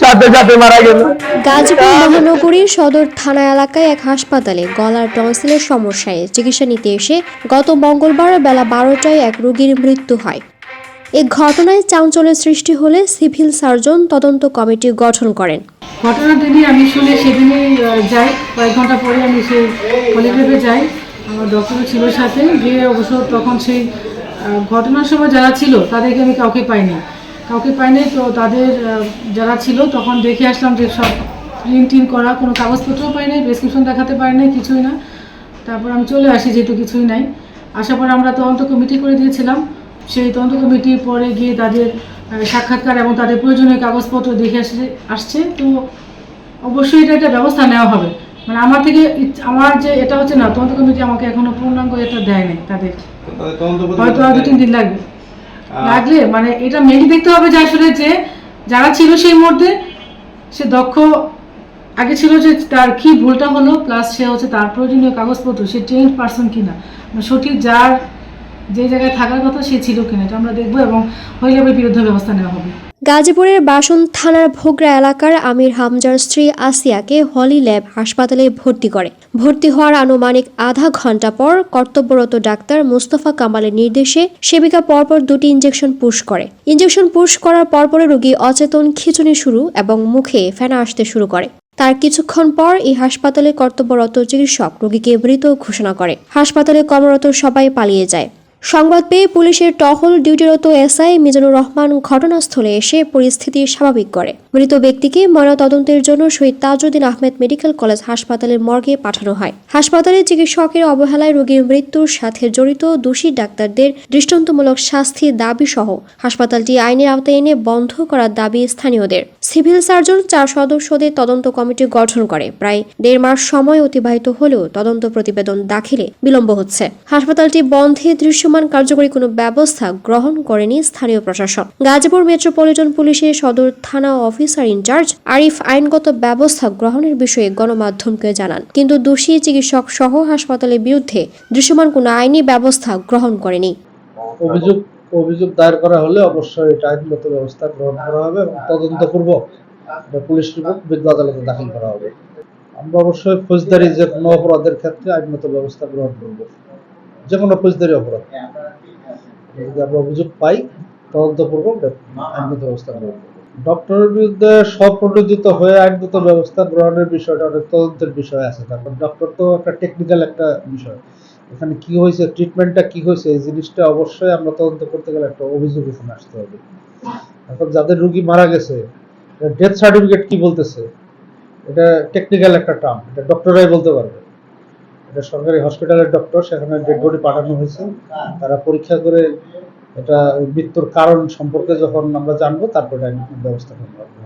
সাথে সাথে মারা গেল। গাজীপুর মহানগরীর সদর থানা এলাকায় এক হাসপাতালে গলার টনসিলের সমস্যায় চিকিৎসা নিতে এসে গত মঙ্গলবার বেলা বারোটায় এক রোগীর মৃত্যু হয়। এ ঘটনায় চাঞ্চল্যের সৃষ্টি হলে সিভিল সার্জন তদন্ত কমিটি গঠন করেন। আমি শুনে সেদিনই যাই। কয়েক ঘণ্টা পরে আমি সেই পলিগ্রাফে যাই। আমার ডক্টর ছিল সাথে। গিয়ে অবশ্য তখন সেই ঘটনার সময় যারা ছিল তাদেরকে আমি কাউকে পাইনি। কাউকে পাইনি তো তাদের যারা ছিল তখন দেখে আসলাম যে সব প্রিন্ট টিন করা কোনো কাগজপত্রও পাইনি প্রেসক্রিপশন দেখাতে পারিনি কিছুই না। তারপর আমি চলে আসি যেহেতু কিছুই নাই। আসার পর আমরা তদন্ত কমিটি করে দিয়েছিলাম। সেই তদন্ত কমিটি পরে গিয়ে তাদের সাক্ষাৎকার এবং তাদের প্রয়োজনীয় কাগজপত্র দেখে আসছে আসছে। তো অবশ্যই এটা একটা ব্যবস্থা নেওয়া হবে। মানে আমার থেকে আমার যে এটা হচ্ছে না তদন্ত কমিটি আমাকে এখনও পূর্ণাঙ্গ এটা দেয় নাই তাদের। হয়তো আর দু তিন দিন লাগবে। লাগলে মানে এটা মেনলি দেখতে হবে যে আসলে যে যারা ছিল সেই মুহূর্তে সে দক্ষ, আগে ছিল যে তার কি ভুলটা হলো প্লাস সে হচ্ছে তার প্রয়োজনীয় কাগজপত্র, সে চেঞ্জ পার্সন কিনা। মানে সঠিক যার যে জায়গায় থাকার কথা সে ছিল কিনা, এটা আমরা দেখব এবং হইলে বিরুদ্ধে ব্যবস্থা নেওয়া হবে। গাজীপুরের বাসন থানার ভোগরা এলাকার আমির হামজার স্ত্রী আসিয়াকে হলি ল্যাব হাসপাতালে ভর্তি করে। ভর্তি হওয়ার আনুমানিক আধা ঘণ্টা পর কর্তব্যরত ডাক্তার মুস্তফা কামালের নির্দেশে সেবিকা পরপর দুটি ইঞ্জেকশন পুশ করে। ইঞ্জেকশন পুশ করার পরপরে রোগী অচেতন খিঁচুনি শুরু এবং মুখে ফেনা আসতে শুরু করে। তার কিছুক্ষণ পর এই হাসপাতালে কর্তব্যরত চিকিৎসক রোগীকে মৃত ঘোষণা করে। হাসপাতালে কর্মরত সবাই পালিয়ে যায়। সংবাদ পেয়ে পুলিশের টহল ডিউটিরত এসআই মিজানুর রহমান ঘটনাস্থলে এসে পরিস্থিতি স্বাভাবিক করে। মৃত ব্যক্তিকে ময়নাতদন্তের জন্য শহীদ তাজউদ্দিন আহমেদ মেডিকেল কলেজ হাসপাতালের মর্গে পাঠানো হয়। হাসপাতালে চিকিৎসকের অবহেলায় রোগীর মৃত্যুর সাথে জড়িত দোষী ডাক্তারদের দৃষ্টান্তমূলক শাস্তির দাবি সহ হাসপাতালটি আইনের আওতায় এনে বন্ধ করার দাবি স্থানীয়দের। সিভিল সার্জন, চার সদস্যদের তদন্ত কমিটি গঠন করে। প্রায় দেড় মাস সময় অতিবাহিত হলেও তদন্ত প্রতিবেদন দাখিলে বিলম্ব হচ্ছে। হাসপাতালটি বন্ধে দৃশ্যমান কার্যকরী কোনো ব্যবস্থা গ্রহণ করেনি স্থানীয় প্রশাসন। গাজীপুর মেট্রোপলিটন পুলিশের সদর থানা অফিসার ইনচার্জ আরিফ আইনগত ব্যবস্থা গ্রহণের বিষয়ে গণমাধ্যমকে জানান। কিন্তু দোষী চিকিৎসক সহ হাসপাতালের বিরুদ্ধে দৃশ্যমান কোনো আইনি ব্যবস্থা গ্রহণ করেনি। অভিযোগ অভিযোগ দায়ের করা হলে অবশ্যই আইনগত ব্যবস্থা গ্রহণ করা হবে এবং এটা পুলিশ রিপোর্ট বিজ্ঞ আদালতে দাখিল করা হবে। আমরা অবশ্যই ফৌজদারি যে কোনো অপরাধের ক্ষেত্রে আইনগত ব্যবস্থা গ্রহণ করব। যে কোনো ফৌজদারি অপরাধ যদি আমরা অভিযোগ পাই তদন্তপূর্বক আইনগত ব্যবস্থা গ্রহণ করব। ডক্টরের বিরুদ্ধে স্বপ্রণোদিত হয়ে আইনগত ব্যবস্থা গ্রহণের বিষয়টা অনেক তদন্তের বিষয় আছে। তারপর ডক্টর তো একটা টেকনিক্যাল একটা বিষয়। এখানে কি হয়েছে ট্রিটমেন্টটা কি হয়েছে এই জিনিসটা অবশ্যই আমরা তদন্ত করতে গেলে একটা অভিযোগ এখানে আসতে হবে। এখন যাদের রুগী মারা গেছে ডেথ সার্টিফিকেট কি বলতেছে? এটা টেকনিক্যাল একটা টার্ম এটা ডক্টরাই বলতে পারবে। এটা সরকারি হসপিটালের ডক্টর, সেখানে ডেড বডি পাঠানো হয়েছে। তারা পরীক্ষা করে এটা মৃত্যুর কারণ সম্পর্কে যখন আমরা জানব, তারপরে ব্যবস্থা করতে করব